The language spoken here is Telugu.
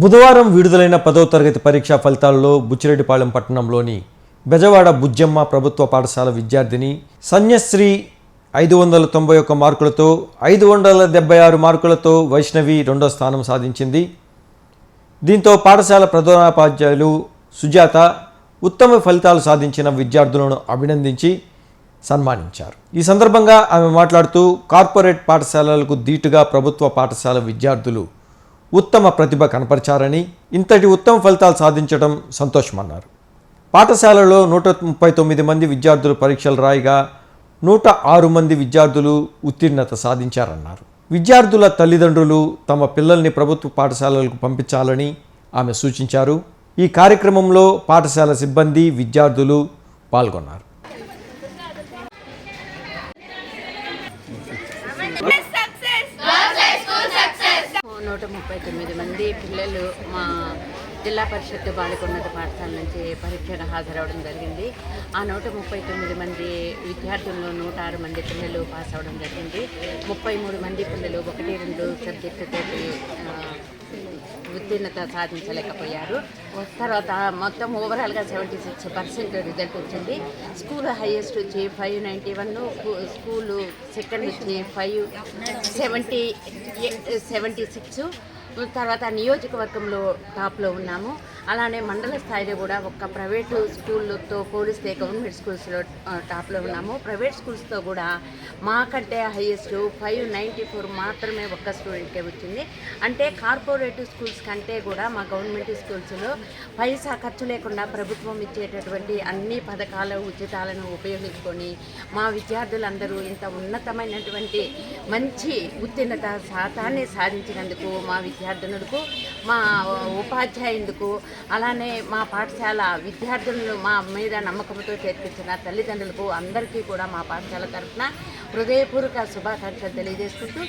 బుధవారం విడుదలైన పదో తరగతి పరీక్షా ఫలితాల్లో బుచ్చిరెడ్డిపాళెం పట్టణంలోని బెజవాడ బుజ్జమ్మ ప్రభుత్వ పాఠశాల విద్యార్థిని సన్యశ్రీ ఐదు వందల తొంభై ఒక్క మార్కులతో ఐదు వందల డెబ్బై ఆరు మార్కులతో వైష్ణవి రెండో స్థానం సాధించింది. దీంతో పాఠశాల ప్రధానోపాధ్యాయులు సుజాత ఉత్తమ ఫలితాలు సాధించిన విద్యార్థులను అభినందించి సన్మానించారు. ఈ సందర్భంగా ఆమె మాట్లాడుతూ కార్పొరేట్ పాఠశాలలకు ధీటుగా ప్రభుత్వ పాఠశాల విద్యార్థులు ఉత్తమ ప్రతిభ కనపరిచారని ఇంతటి ఉత్తమ ఫలితాలు సాధించడం సంతోషమన్నారు. పాఠశాలలో నూట ముప్పై తొమ్మిది మంది విద్యార్థులు పరీక్షలు రాయగా నూట ఆరు మంది విద్యార్థులు ఉత్తీర్ణత సాధించారన్నారు. విద్యార్థుల తల్లిదండ్రులు తమ పిల్లల్ని ప్రభుత్వ పాఠశాలలకు పంపించాలని ఆమె సూచించారు. ఈ కార్యక్రమంలో పాఠశాల సిబ్బంది విద్యార్థులు పాల్గొన్నారు. నూట ముప్పై తొమ్మిది మంది పిల్లలు మా జిల్లా పరిషత్ బాలికోన్నత పాఠశాల నుంచి పరీక్షకు హాజరవడం జరిగింది. ఆ నూట ముప్పై తొమ్మిది మంది విద్యార్థుల్లో నూట ఆరు మంది పిల్లలు పాస్ అవ్వడం జరిగింది. ముప్పై మూడు మంది పిల్లలు ఒకటి రెండు సబ్జెక్టుతో ఉత్తీర్ణత సాధించలేకపోయారు. తర్వాత మొత్తం ఓవరాల్గా సెవెంటీ సిక్స్ పర్సెంట్ రిజల్ట్ వచ్చింది. స్కూల్ హైయెస్ట్ వచ్చి five ninety one school second వచ్చి ఫైవ్ సెవెంటీ సెవెంటీ సిక్స్ తర్వాత నియోజకవర్గంలో టాప్లో ఉన్నాము. అలానే మండల స్థాయిలో కూడా ఒక్క ప్రైవేటు స్కూళ్ళతో పోలిస్తే గవర్నమెంట్ స్కూల్స్లో టాప్లో ఉన్నాము. ప్రైవేట్ స్కూల్స్తో కూడా మాకంటే హైయెస్ట్ ఫైవ్ నైంటీ ఫోర్ మాత్రమే ఒక్క స్టూడెంట్కే వచ్చింది. అంటే కార్పొరేటివ్ స్కూల్స్ కంటే కూడా మా గవర్నమెంట్ స్కూల్స్లో పైసా ఖర్చు లేకుండా ప్రభుత్వం ఇచ్చేటటువంటి అన్ని పథకాల ఉచితాలను ఉపయోగించుకొని మా విద్యార్థులందరూ ఇంత ఉన్నతమైనటువంటి మంచి ఉత్తీర్ణత శాతాన్ని సాధించినందుకు మా విద్యార్థినులకు మా ఉపాధ్యాయులకు అలానే మా పాఠశాల విద్యార్థులను మా మీద నమ్మకంతో చేర్పించిన తల్లిదండ్రులకు అందరికీ కూడా మా పాఠశాల తరఫున హృదయపూర్వక శుభాకాంక్షలు తెలియజేసుకుంటూ